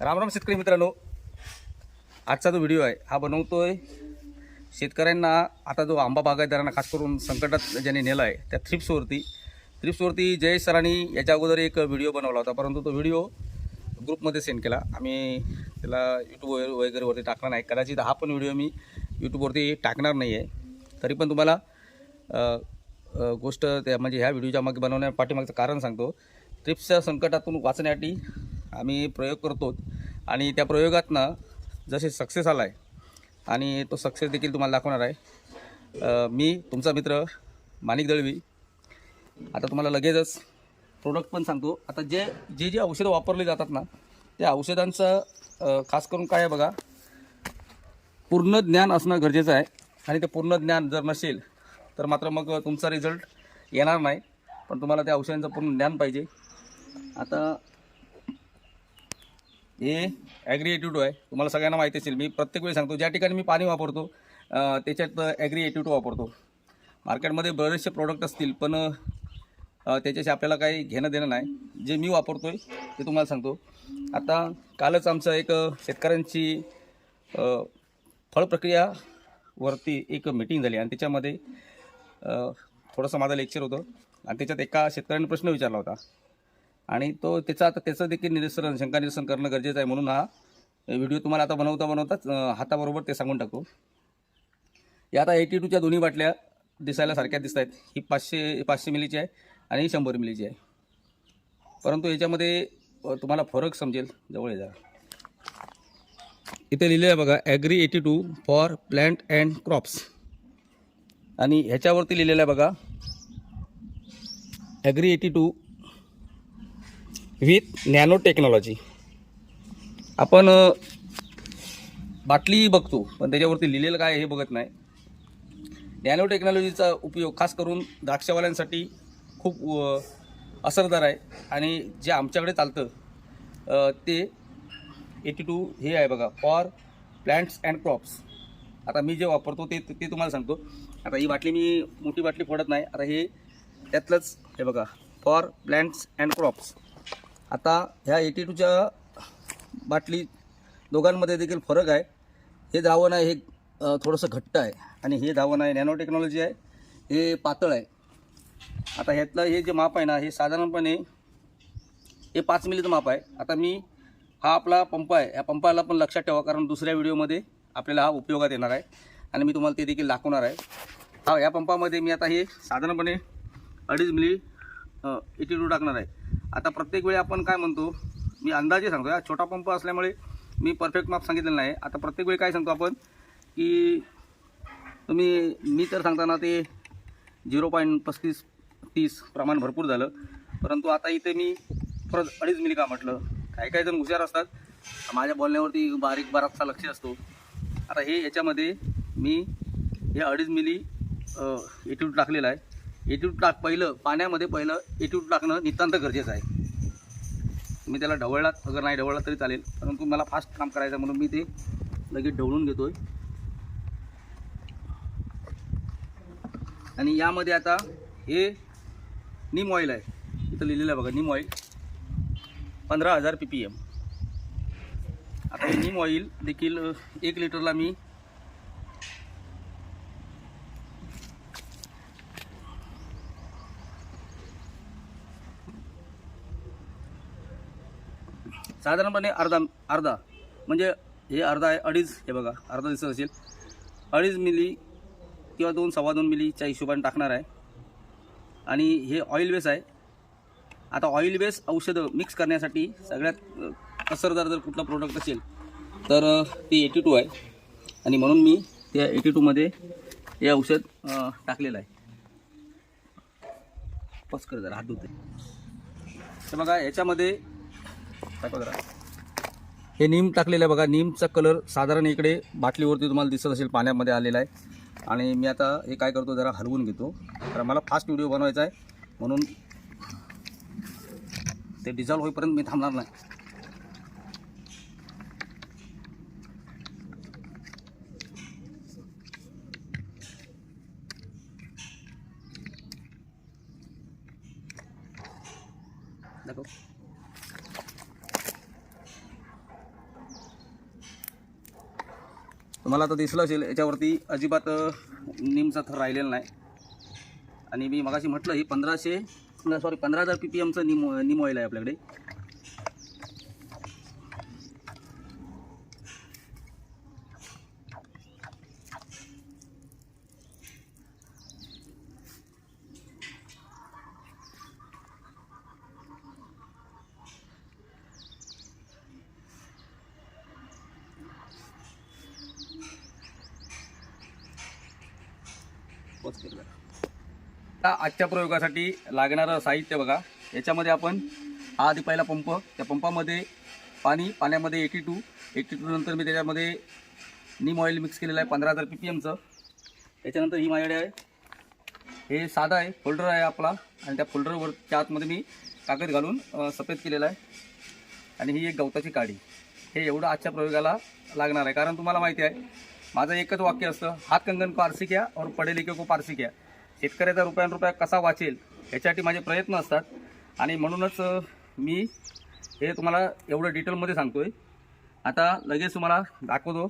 रामराम शेतकरी मित्रांनो. आजचा जो व्हिडिओ आहे हा बनवतोय शेतकऱ्यांना आता जो आंबा बागायतदारांना खास करून संकटात ज्याने नेला आहे त्या थ्रिप्सवरती थ्रिप्सवरती जयेश सरांनी याच्या अगोदर एक व्हिडिओ बनवला होता परंतु तो व्हिडिओ ग्रुपमध्ये सेंड केला. आम्ही त्याला यूट्यूबवर वगैरेवरती टाकला नाही. कदाचित हा पण व्हिडिओ मी यूट्यूबवरती टाकणार नाही आहे तरी पण तुम्हाला गोष्ट त्या म्हणजे ह्या व्हिडिओच्या मागे बनवण्या पाठीमागचं कारण सांगतो. ट्रिप्सच्या संकटातून वाचण्यासाठी आम्ही प्रयोग करतो. आणि त्या प्रयोगातनं जसे सक्सेस आला आहे आणि तो सक्सेस देखील तुम्हाला दाखवणार आहे. मी तुमचा मित्र माणिक दळवी. आता तुम्हाला लगेचच प्रोडक्ट पण सांगतो. आता जे जे जे औषधं वापरली जातात ना त्या औषधांचं खास करून काय आहे बघा पूर्ण ज्ञान असणं गरजेचं आहे. आणि ते पूर्ण ज्ञान जर नसेल तर मात्र मग तुमचा रिझल्ट येणार नाही. पण तुम्हाला त्या औषधांचं पूर्ण ज्ञान पाहिजे. आता हे ॲग्री एट्यूटो आहे. तुम्हाला सगळ्यांना माहिती असेल मी प्रत्येक वेळी सांगतो ज्या ठिकाणी मी पाणी वापरतो त्याच्यात ॲग्री एट्यूटो वापरतो. मार्केटमध्ये बरेचसे प्रोडक्ट असतील पण त्याच्याशी आपल्याला काही घेणं देणं नाही. जे मी वापरतो आहे ते तुम्हाला सांगतो. आता कालच आमचं एक शेतकऱ्यांची फळ प्रक्रियावरती एक मीटिंग झाली आणि त्याच्यामध्ये थोडंसं माझं लेक्चर होतं. आणि त्याच्यात एका शेतकऱ्याने प्रश्न विचारला होता. आणि तो त्याचा आता त्याचं देखील निरसन शंका निरसन करणं गरजेचं आहे म्हणून हा व्हिडिओ तुम्हाला आता बनवता बनवताच हाताबरोबर ते सांगून टाकू. या आता एटी टूच्या दोन्ही बाटल्या दिसायला सारख्या दिसत आहेत. ही पाचशे पाचशे मिलीची आहे आणि ही शंभर मिलीची आहे. परंतु याच्यामध्ये तुम्हाला फरक समजेल. जवळ ये इथे लिहिलं आहे बघा agri eighty two for plant and crops आणि ह्याच्यावरती लिहिलेलं आहे बघा agri eighty two with nano technology आपण बाटलीही बाटली बघतो पण त्याच्यावरती लिहिलेलं काय हे बघत नाही. नॅनो टेक्नॉलॉजीचा उपयोग खास करून द्राक्षवाल्यांसाठी खूप असरदार आहे. आणि जे आमच्याकडे चालतं ते एटी टू हे आहे बघा फॉर प्लॅन्ट्स अँड क्रॉप्स. आता मी जे वापरतो ते ते तुम्हाला सांगतो. आता ही बाटली मी मोठी बाटली फोडत नाही. आता हे त्यातलंच हे बघा फॉर प्लॅन्ट्स अँड क्रॉप्स. आता ह्या एटी टूच्या बाटली दोघांमध्ये देखील फरक आहे. हे द्रावण आहे हे थोडंसं घट्ट आहे आणि हे द्रावण आहे नॅनो टेक्नॉलॉजी आहे हे पातळ आहे. आता ह्यातलं हे जे माप आहे ना हे साधारणपणे हे पाच मिलीचं माप आहे. आता मी हा आपला पंप आहे या पंपाला पण लक्षात ठेवा कारण दुसऱ्या व्हिडिओमध्ये आपल्याला हा उपयोगात येणार आहे आणि मी तुम्हाला ते देखील दाखवणार आहे. हा या पंपामध्ये मी आता हे साधारणपणे अडीच मिली एटी टू टाकणार आहे. आता प्रत्येक वेळी आपण काय म्हणतो मी अंदाजे सांगतो या छोटा पंप असल्यामुळे मी परफेक्ट माप सांगितलेलं नाही. आता प्रत्येक वेळी काय सांगतो आपण की तुम्ही मी तर सांगताना ते झिरो पॉईंट पस्तीस तीस प्रमाण भरपूर झालं. परंतु आता इथे मी परत अडीच मिली का म्हटलं. काही काही जण हुशार असतात. माझ्या बोलण्यावरती बारीक बराचसा लक्ष असतो. आता हे याच्यामध्ये मी हे अडीच मिली एट्यूट टाकलेला आहे. एट्यूड टाक पहिलं पाण्यामध्ये पहिलं एट्यूड टाकणं नितांत गरजेचं आहे. मी त्याला ढवळला अगर नाही ढवळला तरी चालेल. परंतु मला फास्ट काम करायचं आहे म्हणून मी ते लगेच ढवळून घेतोय. आणि यामध्ये आता हे निम ऑइल आहे. इथं लिहिलेलं आहे बघा निम ऑइल पंधरा हजार पी पी एम आता नीम निम ऑइल देखील एक लिटरला मी साधारणपणे अर्धा अर्धा. म्हणजे हे अर्धा आहे अडीच हे बघा अर्धा दिसत असेल. अडीच मिली किंवा दोन सव्वा दोन मिलीच्या हिशोबाने टाकणार आहे. आणि हे ऑइल बेस आहे. आता ऑइल बेस औषधं मिक्स करण्यासाठी सगळ्यात कसरदार असरदार जर कुठला प्रोडक्ट असेल तर ती ते एटी टू आहे. आणि म्हणून मी त्या एटी टूमध्ये हे औषध टाकलेलं आहे. पस्कर जरा हात धुते. तर बघा याच्यामध्ये जरा. हे नीम टाकलेलं आहे बघा. नीमचा कलर साधारण इकडे बाटलीवरती तुम्हाला दिसत असेल पाण्यामध्ये आलेला आहे. आणि मी आता हे काय करतो जरा हलवून घेतो. कारण मला फास्ट व्हिडिओ बनवायचा आहे. म्हणून ते डिझॉल्व होईपर्यंत मी थांबणार नाही. तुम्हाला आता दिसलं असेल याच्यावरती अजिबात निमचा थर राहिलेला नाही. आणि मी मगाशी म्हटलं ही पंधराशे सॉरी पंधरा हजार पी पी एमचं निम निम ऑइल आहे आपल्याकडे पोच केलं. आता आजच्या प्रयोगासाठी लागणारं साहित्य बघा. याच्यामध्ये आपण हा आधी पहिला पंप त्या पंपामध्ये पाणी पाण्यामध्ये एटी टू एटी टू नंतर मी त्याच्यामध्ये नीम ऑइल मिक्स केलेलं आहे पंधरा हजार पी पी एमचं त्याच्यानंतर ही माझ्याकडे आहे. हे साधा आहे फोल्डर आहे आपला. आणि त्या फोल्डरवरच्या आतमध्ये मी कागद घालून सफेद केलेला आहे. आणि ही एक गवताची काडी. हे एवढं आजच्या प्रयोगाला लागणार आहे. कारण तुम्हाला माहिती आहे माझं एकच वाक्य असतं हात कंगन पारसी घ्या और पडे लिखे को पारसी घ्या शेतकऱ्याचा रुपयान रुपया कसा वाचेल याच्यासाठी माझे प्रयत्न असतात. आणि म्हणूनच मी हे तुम्हाला एवढं डिटेलमध्ये सांगतो आहे आता लगेच तुम्हाला दाखवतो.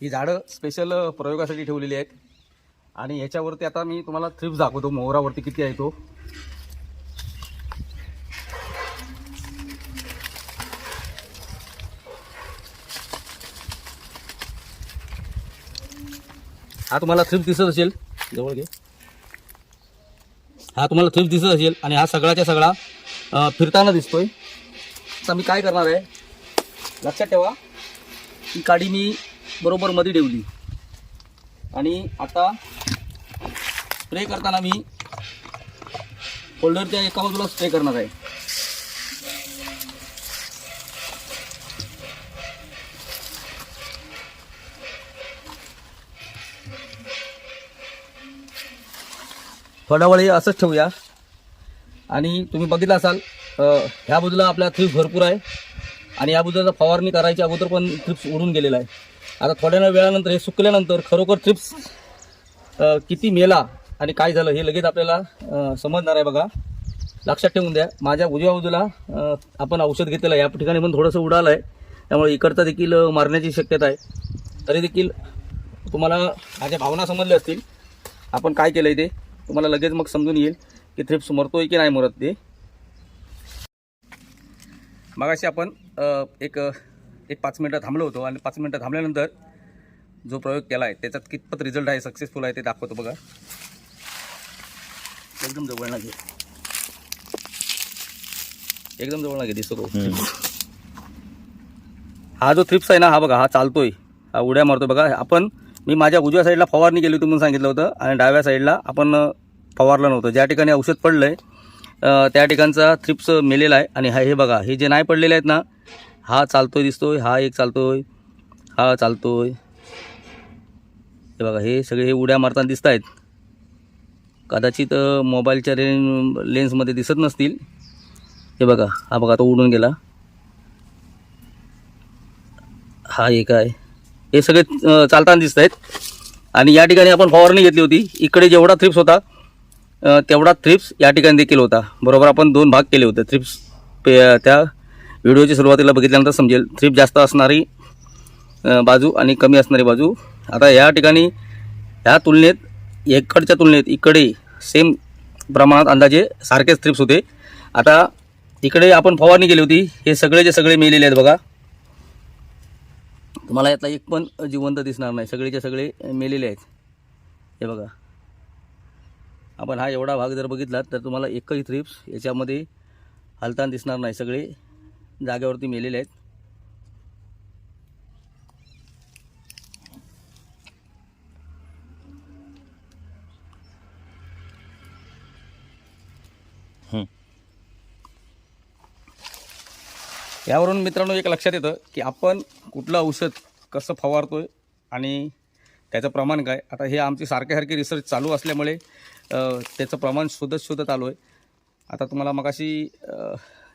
ही झाडं स्पेशल प्रयोगासाठी ठेवलेली आहेत. आणि याच्यावरती आता मी तुम्हाला थ्रिप्स दाखवतो. मोहरावरती किती आहे तो. हा तुम्हाला थ्रिप्स दिसत असेल. जवळ घे. हा तुम्हाला थ्रिप्स दिसत असेल आणि हा सगळाच्या सगळा फिरताना दिसतोय. आता मी काय करणार आहे? लक्षात ठेवा. ही काडी मी बरोबर मध्ये ठेवली. आणि आता स्प्रे करताना मी होल्डरच्या एका बाजूला स्प्रे करणार आहे. थोडा हे असंच ठेवूया. आणि तुम्ही बघितलं असाल ह्या बाजूला आपल्या थ्रिप्स भरपूर आहे. आणि या बाजूला फवारणी करायच्या अगोदर पण थ्रिप्स उडून गेलेला आहे. आता थोड्या वेळानंतर हे सुकल्यानंतर खरोखर थ्रिप्स किती मेला आणि काय झालं हे लगेच आपल्याला समजणार आहे बघा. लक्षात ठेवून द्या. माझ्या उजव्या बाजूला आपण औषध घेतलेलं आहे. या ठिकाणी पण थोडंसं उडालं आहे त्यामुळे इकडचा देखील मारण्याची शक्यता आहे. तरी देखील तुम्हाला माझ्या भावना समजल्या असतील. आपण काय केलं आहे ते? तुम्हाला लगेच मग समजून येईल की थ्रिप्स मरतोय की नाही मरत ते. मगाशी आपण एक एक पाच मिनटं थांबलो होतो आणि पाच मिनटं थांबल्यानंतर जो प्रयोग केला आहे त्याच्यात कितपत रिझल्ट आहे सक्सेसफुल आहे ते दाखवतो बघा. एकदम जवळ ना घे एकदम जवळ ना घे दिसतो. हा जो थ्रिप्स आहे ना हा बघा हा चालतोय. हा उड्या मारतोय. बघा आपण मी माझ्या उजव्या साईडला फवारणी केली होती म्हणून सांगितलं होतं आणि डाव्या साईडला आपण फवारलं नव्हतं. ज्या ठिकाणी औषध पडलं आहे त्या ठिकाणचा थ्रिप्स मेलेला आहे आणि हा हे बघा हे जे नाही पडलेले आहेत ना हा चालतोय दिसतोय हा एक चालतोय हा चालतोय. हे बघा हे सगळे हे उड्या मारताना दिसत आहेत. कदाचित मोबाईलच्या रेन लेन्समध्ये दिसत नसतील. हे बघा हा बघा तो उडून गेला. हा एक आहे. हे सगळे चालताना दिसत आहेत. आणि या ठिकाणी आपण फवारणी घेतली होती. इकडे जेवढा थ्रिप्स होता तेवढा थ्रिप्स या ठिकाणी देखील होता. बरोबर आपण दोन भाग केले होते. थ्रिप्स पे त्या व्हिडिओची सुरुवातीला बघितल्यानंतर समजेल थ्रिप जास्त असणारी बाजू आणि कमी असणारी बाजू. आता या ठिकाणी ह्या तुलनेत इकडच्या तुलनेत इकडे सेम प्रमाणात अंदाजे सारखेच थ्रिप्स होते. आता इकडे आपण फवारणी केली होती. हे सगळे जे सगळे मेलेले आहेत बघा. तुम्हाला यातला एक पण जिवंत दिसणार नाही. सगळेचे सगळे मेलेले आहेत. हे बघा. आपण हा एवढा भाग जर बघितला तर तुम्हाला एकही थ्रिप्स याच्यामध्ये हलताना दिसणार नाही. सगळे जागेवरती मेलेले आहेत. यावरून मित्रांनो एक लक्षात येतं की आपण कुठलं औषध कसं फवारतो आहे आणि त्याचं प्रमाण काय? आता हे आमची सारखे सारखे रिसर्च चालू असल्यामुळे त्याचं प्रमाण शोधत शोधत आलो आहे. आता तुम्हाला मगाशी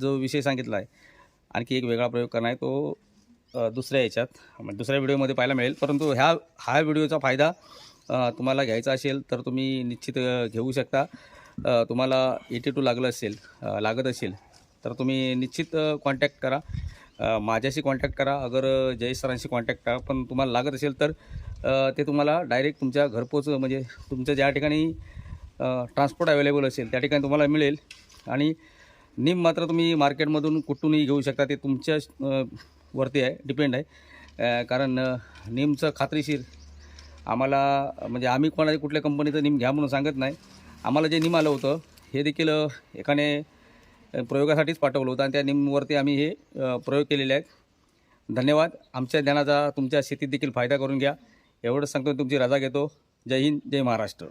जो विषय सांगितला आहे आणखी एक वेगळा प्रयोग करणार आहे तो दुसऱ्या याच्यात. म्हणजे दुसऱ्या व्हिडिओमध्ये पाहायला मिळेल. परंतु ह्या हा व्हिडिओचा फायदा तुम्हाला घ्यायचा असेल तर तुम्ही निश्चित घेऊ शकता. तुम्हाला एटी टू लागलं असेल लागत असेल तर तुम्ही निश्चित कॉन्टॅक्ट करा. माझ्याशी कॉन्टॅक्ट करा. अगर जय सरांशी कॉन्टॅक्ट करा. पण तुम्हाला लागत असेल तर ते तुम्हाला डायरेक्ट तुमच्या घरपोच म्हणजे तुमच्या ज्या ठिकाणी ट्रान्सपोर्ट अवेलेबल असेल त्या ठिकाणी तुम्हाला मिळेल. आणि निम मात्र तुम्ही मार्केटमधून कुठूनही घेऊ शकता ते तुमच्या वरती आहे डिपेंड आहे. कारण निमचं खात्रीशीर आम्हाला म्हणजे आम्ही कोणाच्या कुठल्या कंपनीचं निम घ्या म्हणून सांगत नाही. आम्हाला जे निम आलं होतं हे देखील एकाने प्रयोगासाठीच पाठवलं होतं आणि त्या निमवरती आम्ही हे प्रयोग केलेले आहेत. धन्यवाद. आमच्या ज्ञानाचा तुमच्या शेतीत देखील फायदा करून घ्या. एवढंच सांगतो तुमची रजा घेतो. जय हिंद जय महाराष्ट्र.